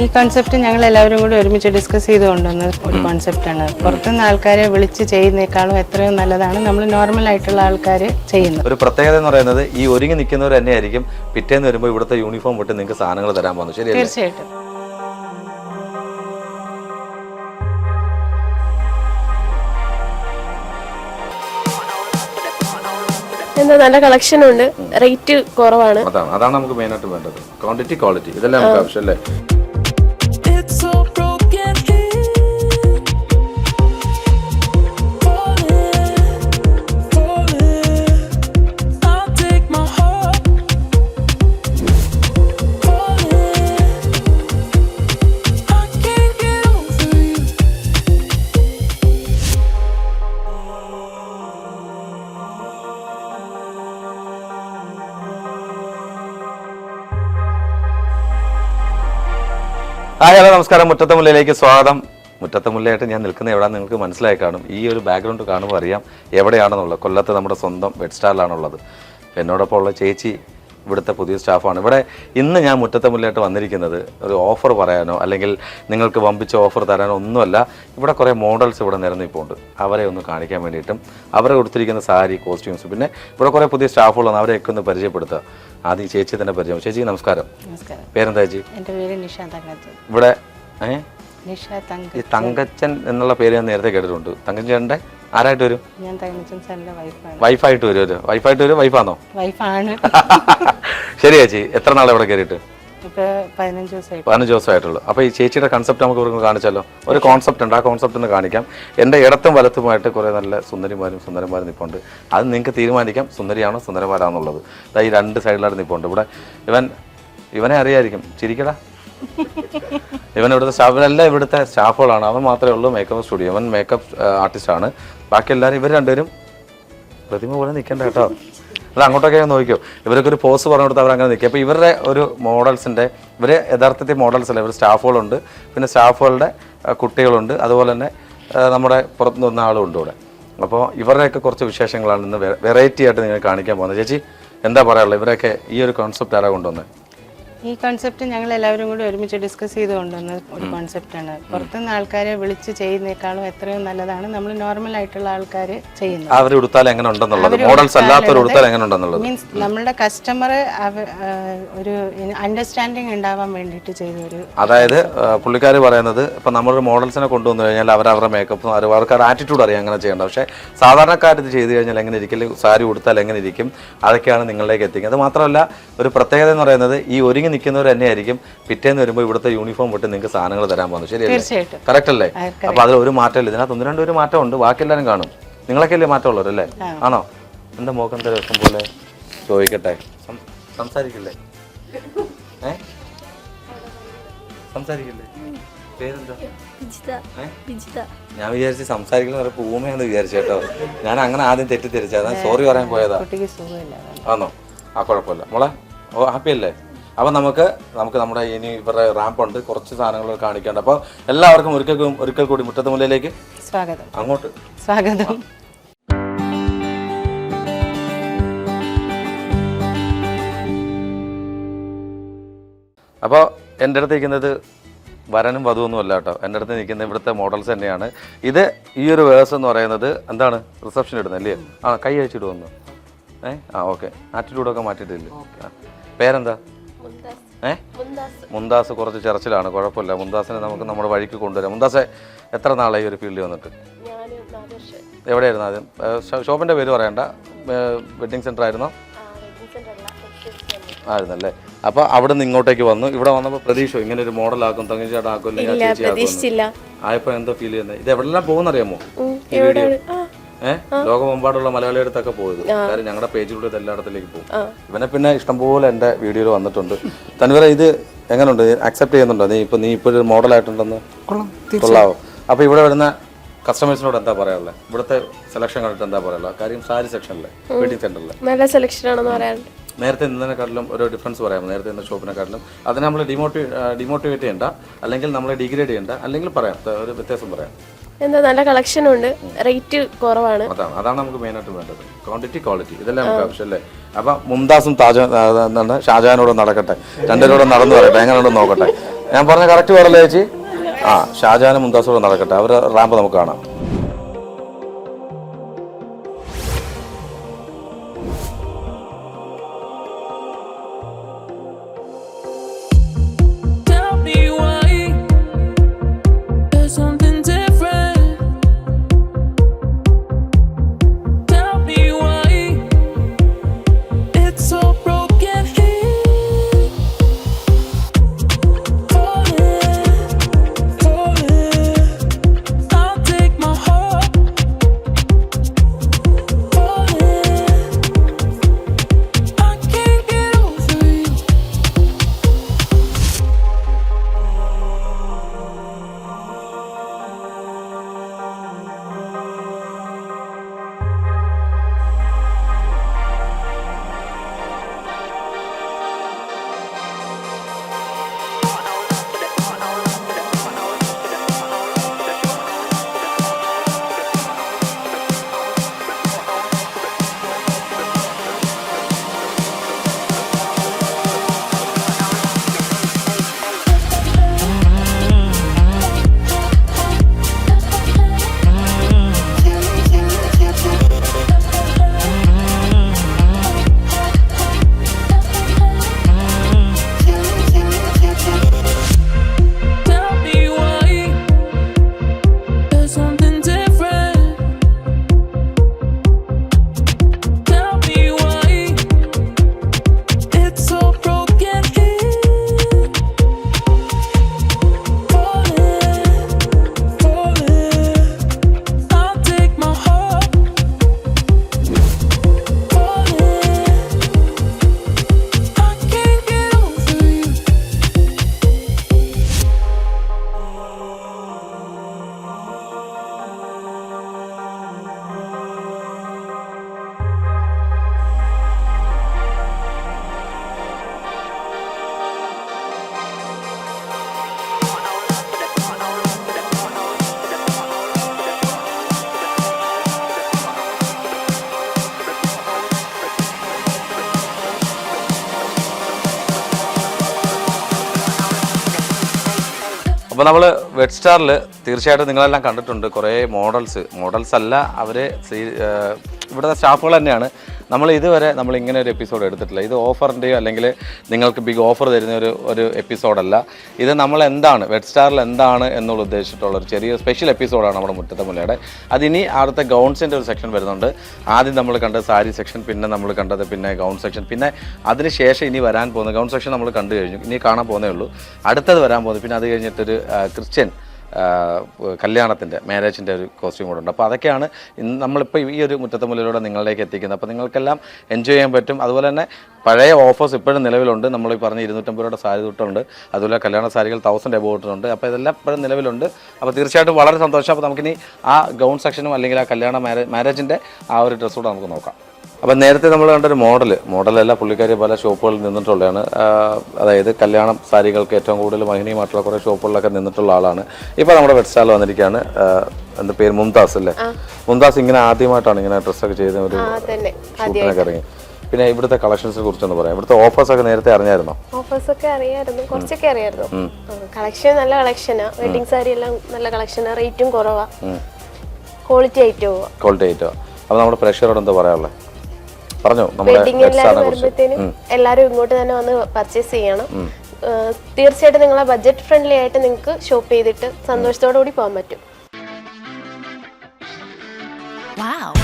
ഈ കോൺസെപ്റ്റ് ഞങ്ങൾ എല്ലാവരും കൂടി ഒരുമിച്ച് ഡിസ്കസ് ചെയ്ത് കൊണ്ടുവന്ന ഒരു കോൺസെപ്റ്റാണ് പുറത്തുനിന്ന് ആൾക്കാരെ വിളിച്ച് ചെയ്യുന്നേക്കാളും എത്രയോ നല്ലതാണ് നമ്മൾ നോർമൽ ആയിട്ടുള്ള ആൾക്കാർ ചെയ്യുന്നത്. ഒരു പ്രത്യേകത എന്ന് പറയുന്നത് ഈ ഒരുങ്ങി നിൽക്കുന്നവർ തന്നെയായിരിക്കും പിറ്റേന്ന് വരുമ്പോൾ ഇവിടുത്തെ യൂണിഫോം വിട്ട് നിങ്ങൾക്ക് സാധനങ്ങൾ തരാൻ പോകുന്നത്. ശരി തീർച്ചയായിട്ടും. എന്താ നല്ല കളക്ഷൻ ഉണ്ട്. റേറ്റ് കുറവാണ്. അതാണ് അതാണ് നമുക്ക് മെയിൻ ആയിട്ട് വേണ്ടത്. ക്വാണ്ടിറ്റി ക്വാളിറ്റി ഇതെല്ലാം നമുക്ക് ആവശ്യം ഹായ് ഹലോ നമസ്കാരം. മുറ്റത്തെ മുല്ലയിലേക്ക് സ്വാഗതം. മുറ്റത്തെ മുല്ലയായിട്ട് ഞാൻ നിൽക്കുന്ന എവിടെ നിങ്ങൾക്ക് മനസ്സിലായി കാണും. ഈ ഒരു ബാക്ക്ഗ്രൗണ്ട് കാണുമ്പോൾ അറിയാം എവിടെയാണെന്നുള്ളത്. കൊല്ലത്ത് നമ്മുടെ സ്വന്തം വെഡ് സ്റ്റാളിലാണുള്ളത് എന്നോടൊപ്പം ഉള്ള ചേച്ചി ഇവിടുത്തെ പുതിയ സ്റ്റാഫാണ്. ഇവിടെ ഇന്ന് ഞാൻ മുറ്റത്തെ മുല്ലയായിട്ട് വന്നിരിക്കുന്നത് ഒരു ഓഫർ പറയാനോ അല്ലെങ്കിൽ നിങ്ങൾക്ക് വമ്പിച്ച ഓഫർ തരാനോ ഒന്നുമല്ല. ഇവിടെ കുറേ മോഡൽസ് ഇവിടെ നിരന്നിപ്പോണ്ട്. അവരെ ഒന്ന് കാണിക്കാൻ വേണ്ടിയിട്ടും അവരെ കൊടുത്തിരിക്കുന്ന സാരി കോസ്റ്റ്യൂംസ് പിന്നെ ഇവിടെ കുറേ പുതിയ സ്റ്റാഫുകളാണ് അവരെയൊക്കെ ഒന്ന് പരിചയപ്പെടുത്തുക. ആദ്യം ചേച്ചി തന്നെ പരിചയം. ചേച്ചി നമസ്കാരം. പേരെന്താ ചേച്ചി? എന്റെ പേര് നിഷ ഇവിടെ ഈ തങ്കച്ചൻ എന്നുള്ള പേര് ഞാൻ നേരത്തെ കേട്ടിട്ടുണ്ട്. തങ്കച്ചേട്ടന്റെ ആരായിട്ട് വരും? ഞാൻ വൈഫാണ് വൈഫായിട്ട് വരും ഒരു വൈഫായിട്ട് വരും വൈഫാണോ വൈഫാണ് ശരി ചേച്ചി എത്ര നാളെ ഇവിടെ കയറിയിട്ട്? പതിനഞ്ച് ദിവസമായി പതിനഞ്ച് ദിവസമായിട്ടുള്ളൂ. അപ്പോൾ ഈ ചേച്ചിയുടെ കൺസെപ്റ്റ് നമുക്ക് ഇവിടെ കാണിച്ചാലോ? ഒരു കോൺസെപ്റ്റ് ഉണ്ട് ആ കോൺസെപ്റ്റ് ഒന്ന് കാണിക്കാം. എന്റെ ഇടത്തും വലത്തുമായിട്ട് കുറേ നല്ല സുന്ദരിമാരും സുന്ദരന്മാരും നിൽപ്പുണ്ട് അത് നിങ്ങൾക്ക് തീരുമാനിക്കാം സുന്ദരിയാണോ സുന്ദരന്മാരാണെന്നുള്ളത് ദാ ഈ രണ്ട് സൈഡിലായിട്ട് നിൽപ്പുണ്ട് ഇവിടെ ഇവൻ ഇവനെ അറിയായിരിക്കും. ചിരിക്കടാ. ഇവൻ ഇവിടുത്തെ സ്റ്റാഫിനെല്ലാം ഇവിടുത്തെ സ്റ്റാഫുകളാണ്. അവൻ മാത്രമേ ഉള്ളൂ മേക്കപ്പ് സ്റ്റുഡിയോ ഇവൻ മേക്കപ്പ് ആർട്ടിസ്റ്റാണ് ബാക്കി എല്ലാവരും ഇവർ രണ്ടുപേരും പ്രതിമ പോലെ നിൽക്കണ്ട കേട്ടോ. അത് അങ്ങോട്ടൊക്കെ നോക്കിയോ ഇവരൊക്കെ ഒരു പോസ് പറഞ്ഞു കൊടുത്ത് അവർ അങ്ങനെ നിൽക്കുക അപ്പോൾ ഇവരുടെ ഒരു മോഡൽസിന്റെ ഇവർ യഥാർത്ഥത്തിൽ മോഡൽസ് അല്ല ഇവർ സ്റ്റാഫുകളുണ്ട്. പിന്നെ സ്റ്റാഫുകളുടെ കുട്ടികളുണ്ട്. അതുപോലെ തന്നെ നമ്മുടെ വന്ന ആളും ഉണ്ട് ഇവിടെ. അപ്പോൾ ഇവരുടെയൊക്കെ കുറച്ച് വിശേഷങ്ങളാണ് ഇന്ന് വെറൈറ്റി ആയിട്ട് നിങ്ങൾ കാണിക്കാൻ പോകുന്നത്. ചേച്ചി എന്താ പറയാനുള്ളത്? ഇവരൊക്കെ ഈ ഒരു കോൺസെപ്റ്റ് ആരാ കൊണ്ടുവന്നത് ഈ കോൺസെപ്റ്റ് ഞങ്ങൾ എല്ലാവരും കൂടി ഒരുമിച്ച് ഡിസ്കസ് ചെയ്ത് കൊണ്ടുവന്ന ഒരു കോൺസെപ്റ്റാണ് പുറത്തുനിന്ന് ആൾക്കാരെ വിളിച്ച് ചെയ്യുന്നേക്കാളും എത്രയോ നല്ലതാണ് നമ്മൾ നോർമൽ ആയിട്ടുള്ള ആൾക്കാർ ചെയ്യുന്നത്. അവർ ഉടുത്താൽ എങ്ങനെ ഉണ്ടെന്നുള്ളത് മോഡൽസ് അല്ലാത്തവർ ഉടുത്താലുള്ളത് ഉടുത്താൽ എങ്ങനെ ഉണ്ടെന്നുള്ളത്. മീൻസ് നമ്മളുടെ കസ്റ്റമർ ഒരു അണ്ടർസ്റ്റാൻഡിങ് ഉണ്ടാവാൻ വേണ്ടിയിട്ട് ചെയ്ത ഒരു അതായത് പുള്ളിക്കാർ പറയുന്നത് ഇപ്പം നമ്മളൊരു മോഡൽസിനെ കൊണ്ടുവന്നു കഴിഞ്ഞാൽ അവർ അവരുടെ മേക്കപ്പും അവർക്കാരുടെ അവർക്ക് ആറ്റിറ്റ്യൂഡ് അറിയാം അങ്ങനെ ചെയ്യേണ്ട. പക്ഷേ സാധാരണക്കാർ ഇത് ചെയ്തു കഴിഞ്ഞാൽ എങ്ങനെ ഇരിക്കും? സാരി ഉടുത്താൽ എങ്ങനെ ഇരിക്കും? അതൊക്കെയാണ് നിങ്ങളിലേക്ക് എത്തിക്കുന്നത്. അത് മാത്രമല്ല ഒരു പ്രത്യേകത എന്ന് പറയുന്നത് ഈ ഒരുങ്ങി നിൽക്കുന്നവർ തന്നെയായിരിക്കും പിറ്റേന്ന് വരുമ്പോൾ ഇവിടുത്തെ യൂണിഫോം വിട്ട് നിങ്ങൾക്ക് സാധനങ്ങൾ തരാൻ പോകുന്നത്. ശരിയല്ലേ? കറക്റ്റ് അല്ലേ അപ്പൊ അപ്പോൾ അതിൽ ഒരു മാറ്റമില്ല. ഇതിനകത്ത് ഒന്ന് രണ്ട് ഒരു മാറ്റമുണ്ട്. ബാക്കി എല്ലാവരും കാണും. നിങ്ങളൊക്കെ അല്ലേ മാറ്റമുള്ളവരല്ലേ ആണോ? എന്താ മോക്കം ദിവസം പോലെ? ചോദിക്കട്ടെ. സംസാരിക്കില്ലേ? ഏ? സംസാരിക്കില്ലേ? ഞാൻ വിചാരിച്ച് സംസാരിക്കുന്ന പൂമയാണെന്ന് വിചാരിച്ചു കേട്ടോ. ഞാൻ അങ്ങനെ ആദ്യം തെറ്റിദ്ധരിച്ചു അതാ സോറി പറയാൻ പോയതാ. ആണോ ആ കുഴപ്പമില്ല. മോളെ ഓ ഹാപ്പി അല്ലേ? അപ്പം നമുക്ക് നമുക്ക് നമ്മുടെ ഇനി ഇവരുടെ റാമ്പ് ഉണ്ട്. കുറച്ച് സാധനങ്ങൾ കാണിക്കേണ്ട. അപ്പോൾ എല്ലാവർക്കും ഒരിക്കൽ ഒരിക്കൽ കൂടി മുറ്റത്ത് മുല്ലയിലേക്ക് സ്വാഗതം. അങ്ങോട്ട്. സ്വാഗതം. അപ്പോൾ എന്റെ അടുത്ത് നിൽക്കുന്നത് വരനും വധുവൊന്നും അല്ല കേട്ടോ. എന്റെ അടുത്ത് നിൽക്കുന്ന ഇവിടുത്തെ മോഡൽസ് തന്നെയാണ്. ഇത് ഈ ഒരു വേഴ്സ് എന്ന് പറയുന്നത് എന്താണ്? റിസപ്ഷൻ ഇടുന്നല്ലേ അല്ലേ? ആ കൈ അയച്ചിടുമെന്ന് ഏ? ആ ഓക്കെ ആറ്റിറ്റ്യൂഡൊക്കെ മാറ്റിയിട്ടില്ലേ. പേരെന്താ? ഏ? മുന്താസ് കുറച്ച് ചെറച്ചിലാണ് കുഴപ്പമില്ല. മുന്താസിനെ നമുക്ക് നമ്മുടെ വഴിക്ക് കൊണ്ടുവരാം. മുന്താസെ എത്ര നാളായി ഈ ഒരു ഫീൽഡിൽ വന്നിട്ട്? എവിടെയായിരുന്നു ആദ്യം? ഷോപ്പിന്റെ പേര് പറയണ്ട. വെഡ്ഡിങ് സെന്റർ ആയിരുന്നോ? ആയിരുന്നല്ലേ. അപ്പോൾ അവിടെ നിന്ന് ഇങ്ങോട്ടേക്ക് വന്നു. ഇവിടെ വന്നപ്പോൾ പ്രതീക്ഷ ഇങ്ങനെ ഒരു മോഡലാക്കും തങ്ങിച്ചേട്ടാ ആക്കും ഞാൻ ചേച്ചി പ്രതീക്ഷിച്ചില്ല. ആയപ്പോൾ എന്തോ ഫീൽ ചെയ്യുന്നത് ഇത് എവിടെല്ലാം പോകുന്നറിയാമോ? ഈ വീഡിയോ. ലോകമെമ്പാടുള്ള മലയാളിയടുത്തൊക്കെ പോയത്. കാര്യം ഞങ്ങളുടെ പേജിലൂടെ ഇത് എല്ലായിടത്തിലേക്ക് പോകും. ഇവനെ പിന്നെ ഇഷ്ടംപോലെ എന്റെ വീഡിയോയിൽ വന്നിട്ടുണ്ട്. തന്നെ ഇത് എങ്ങനെയുണ്ട് അക്സെപ്റ്റ് ചെയ്യുന്നുണ്ടോ? നീ ഇപ്പൊ നീ ഇപ്പോഴൊരു മോഡലായിട്ടുണ്ടെന്ന്? കൊള്ളാവോ? അപ്പൊ ഇവിടെ വരുന്ന കസ്റ്റമേഴ്സിനോട് എന്താ പറയാനുള്ളത് ഇവിടുത്തെ സെലക്ഷൻ കണ്ടിട്ട് എന്താ പറയാനുള്ളത് കാര്യം സാരി സെക്ഷനിലെ വെഡിങ് സെന്ററിലെ നല്ല സെലക്ഷൻ ആണെന്ന് പറയാറുണ്ട് നേരത്തെ നിന്നതിനെക്കാട്ടിലും ഒരു ഡിഫറൻസ് പറയാം നേരത്തെ നിന്ന ഷോപ്പിനെക്കാട്ടിലും അതിനെ നമ്മൾ ഡിമോട്ടി ഡിമോട്ടിവേറ്റ് ചെയ്യണ്ട. അല്ലെങ്കിൽ നമ്മളെ ഡിഗ്രേഡ് ചെയ്യണ്ട. അല്ലെങ്കിൽ പറയാം. ഒരു വ്യത്യാസം പറയാം. എന്താ നല്ല കളക്ഷൻ ഉണ്ട്. റേറ്റ് കുറവാണ്. അതാണ് അതാണ് നമുക്ക് മെയിനായിട്ട് വേണ്ടത്. ക്വാണ്ടിറ്റി ക്വാളിറ്റി ഇതെല്ലാം നമുക്ക് ആവശ്യം അല്ലേ അപ്പം മുംതാസും താജ എന്താണ് ഷാജഹാനോട് നടക്കട്ടെ. രണ്ടുപേരോട് നടന്നു പറയട്ടെ എങ്ങനെയുണ്ടെന്ന് നോക്കട്ടെ. ഞാൻ പറഞ്ഞ കറക്റ്റ് പറയല്ലേ ചേച്ചി? ആ ഷാജഹാനും മുംതാസോട് നടക്കട്ടെ. അവരുടെ റാമ്പ് നമുക്ക് കാണാം. അപ്പോൾ നമ്മൾ വെഡ് സ്റ്റാറിൽ തീർച്ചയായിട്ടും നിങ്ങളെല്ലാം കണ്ടിട്ടുണ്ട് കുറേ മോഡൽസ് മോഡൽസ് അല്ല അവർ ഇവിടുത്തെ സ്റ്റാഫുകൾ തന്നെയാണ്. നമ്മൾ ഇതുവരെ നമ്മൾ ഇങ്ങനെ ഒരു എപ്പിസോഡ് എടുത്തിട്ടില്ല. ഇത് ഓഫറിന്റെയോ അല്ലെങ്കിൽ നിങ്ങൾക്ക് ബിഗ് ഓഫർ തരുന്ന ഒരു ഒരു എപ്പിസോഡല്ല ഇത് നമ്മൾ എന്താണ് വെഡ് സ്റ്റാറിൽ എന്താണ് എന്നുള്ള ഉദ്ദേശിച്ചിട്ടുള്ള ഒരു ചെറിയ സ്പെഷ്യൽ എപ്പിസോഡാണ് നമ്മുടെ മുറ്റത്തെ മുല്ലയുടെ. അതിനി അടുത്ത ഗൗൺസിന്റെ ഒരു സെക്ഷൻ വരുന്നുണ്ട്. ആദ്യം നമ്മൾ കണ്ട സാരി സെക്ഷൻ പിന്നെ നമ്മൾ കണ്ടത് പിന്നെ ഗൗൺ സെക്ഷൻ പിന്നെ അതിന് ശേഷം ഇനി വരാൻ പോകുന്ന ഗൗൺ സെക്ഷൻ നമ്മൾ കണ്ടു കഴിഞ്ഞു. ഇനി കാണാൻ പോകുന്നേ ഉള്ളൂ. അടുത്തത് വരാൻ പോകുന്നത് പിന്നെ അത് കഴിഞ്ഞിട്ടൊരു ക്രിസ്ത്യൻ കല്യാണത്തിന്റെ മാരേജിന്റെ ഒരു കോസ്റ്റ്യൂം കൂടെ ഉണ്ട്. അപ്പോൾ അതൊക്കെയാണ് ഇന്ന് നമ്മളിപ്പോൾ ഈ ഒരു മുറ്റത്തെ മുല്ലിലൂടെ നിങ്ങളിലേക്ക് എത്തിക്കുന്നത്. അപ്പോൾ നിങ്ങൾക്കെല്ലാം എൻജോയ് ചെയ്യാൻ പറ്റും. അതുപോലെ തന്നെ പഴയ ഓഫേഴ്സ് ഇപ്പോഴും നിലവിലുണ്ട്. നമ്മൾ ഈ പറഞ്ഞ ഇരുന്നൂറ്റമ്പത് രൂപയുടെ സാരി തൊട്ടുണ്ട്. അതുപോലെ കല്യാണ സാരികൾ തൗസൻഡ് എബോ തൊട്ടുണ്ട് അപ്പോൾ ഇതെല്ലാം ഇപ്പോഴും നിലവിലുണ്ട്. അപ്പോൾ തീർച്ചയായിട്ടും വളരെ സന്തോഷം. അപ്പോൾ നമുക്കിനി ആ ഗൗൺ സെക്ഷനും അല്ലെങ്കിൽ ആ കല്യാണ മാരേജ് മാരേജിന്റെ ആ ഒരു ഡ്രസ്സ് കൂടെ നമുക്ക് നോക്കാം. അപ്പം നേരത്തെ നമ്മൾ കണ്ടൊരു മോഡൽ മോഡലല്ല പുള്ളിക്കാരി പല ഷോപ്പുകളിൽ നിന്നിട്ടുള്ളതാണ് അതായത് കല്യാണം സാരികൾക്ക് ഏറ്റവും കൂടുതൽ മഹിനീയമായിട്ടുള്ള കുറേ ഷോപ്പുകളിലൊക്കെ നിന്നിട്ടുള്ള ആളാണ്. ഇപ്പോൾ നമ്മുടെ വെബ്സൈറ്റിൽ വന്നിരിക്കുകയാണ്. എന്താ പേര്? മുംതാസ് അല്ലേ? മുംതാസ് ഇങ്ങനെ ആദ്യമായിട്ടാണ് ഇങ്ങനെ ഡ്രസ്സൊക്കെ ചെയ്ത ഒരു ഷൂട്ടിനൊക്കെ ഇറങ്ങി. പിന്നെ ഇവിടുത്തെ കളക്ഷൻസിനെ കുറിച്ചൊന്ന് പറയാം. ഇവിടുത്തെ ഓഫേഴ്സ് ഒക്കെ നേരത്തെ അറിഞ്ഞായിരുന്നോ? ഓഫേഴ്സ് ഒക്കെ അറിയായിരുന്നു. കുറച്ചൊക്കെ അറിയായിരുന്നു. കളക്ഷൻ നല്ല കളക്ഷനാ വെഡിങ് സാരി എല്ലാം നല്ല കളക്ഷനാ റേറ്റും കുറവാ. ക്വാളിറ്റി ആയിട്ട്? ക്വാളിറ്റി ആയിട്ടോ? അപ്പോൾ നമ്മുടെ പ്രഷറോട് എന്താ പറയാനുള്ളത് പറഞ്ഞോ നമ്മുടെ വെഡിങ് വെബ്സൈറ്റിനെ എല്ലാവരും വരുമ്പോഴത്തേനും എല്ലാവരും ഇങ്ങോട്ട് തന്നെ വന്ന് പർച്ചേസ് ചെയ്യണം. തീർച്ചയായിട്ടും നിങ്ങളെ ബഡ്ജറ്റ് ഫ്രണ്ട്ലി ആയിട്ട് നിങ്ങൾക്ക് ഷോപ്പ് ചെയ്തിട്ട് സന്തോഷത്തോടു കൂടി പോകാൻ പറ്റും. Wow.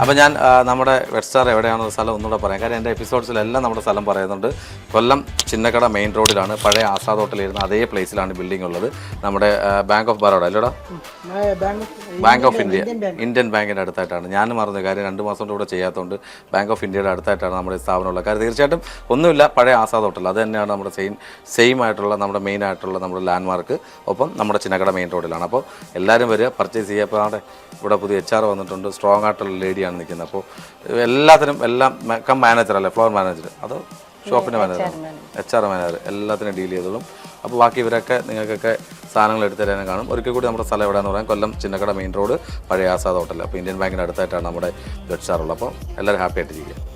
അപ്പോൾ ഞാൻ നമ്മുടെ വെഡ് സ്റ്റാർ എവിടെയാണെന്ന സ്ഥലം ഒന്നുകൂടെ പറയാം. കാര്യം എന്റെ എപ്പിസോഡ്സിലെല്ലാം നമ്മുടെ സ്ഥലം പറയുന്നുണ്ട്. കൊല്ലം ചിന്നക്കട മെയിൻ റോഡിലാണ് പഴയ ആസാദ് ഹോട്ടലിരുന്ന അതേ പ്ലേസിലാണ് ബിൽഡിംഗ് ഉള്ളത്. നമ്മുടെ ബാങ്ക് ഓഫ് ബറോഡ അല്ലേടാ? ബാങ്ക് ഓഫ് ഇന്ത്യ ഇന്ത്യൻ ബാങ്കിന്റെ അടുത്തായിട്ടാണ്. ഞാൻ മറന്നു. കാര്യം രണ്ട് മാസം ഇവിടെ ചെയ്യാത്തതുകൊണ്ട് ബാങ്ക് ഓഫ് ഇന്ത്യയുടെ അടുത്തായിട്ടാണ് നമ്മുടെ ഈ സ്ഥാപനമുള്ളത് കാര്യം തീർച്ചയായിട്ടും ഒന്നുമില്ല പഴയ ആസാദ് ഹോട്ടൽ അത് തന്നെയാണ് നമ്മുടെ സെയിം സെയിം ആയിട്ടുള്ള നമ്മുടെ മെയിൻ ആയിട്ടുള്ള നമ്മുടെ ലാൻഡ്മാർക്ക് ഒപ്പം നമ്മുടെ ചിന്നക്കട മെയിൻ റോഡിലാണ് അപ്പോൾ എല്ലാവരും വരിക പർച്ചേസ് അവിടെ ഇവിടെ പുതിയ എച്ച് ആർ വന്നിട്ടുണ്ട്. സ്ട്രോങ് ആയിട്ടുള്ള ലേഡിയാണ് നിൽക്കുന്നത്. അപ്പോൾ എല്ലാത്തിനും എല്ലാം കം മാനേജർ അല്ലേ? ഫ്ലോർ മാനേജർ അത് ഷോപ്പിന്റെ മാനേജർ എച്ച് ആർ മാനേജർ എല്ലാത്തിനും ഡീൽ ചെയ്തോളും. അപ്പോൾ ബാക്കി ഇവരൊക്കെ നിങ്ങൾക്കൊക്കെ സാധനങ്ങൾ എടുത്തു തരാനും കാണും. ഒരിക്കൽ കൂടി നമ്മുടെ സ്ഥലം എവിടെയാണെന്ന് പറയാം. കൊല്ലം ചിന്നക്കട മെയിൻ റോഡ് പഴയ ആസാദ് ഹോട്ടൽ അപ്പോൾ ഇന്ത്യൻ ബാങ്കിന്റെ അടുത്തായിട്ടാണ് നമ്മുടെ ജഡ്ജ് സാറുള്ളത് അപ്പോൾ എല്ലാവരും ഹാപ്പി ആയിട്ട് ആയിട്ടിരിക്കുക.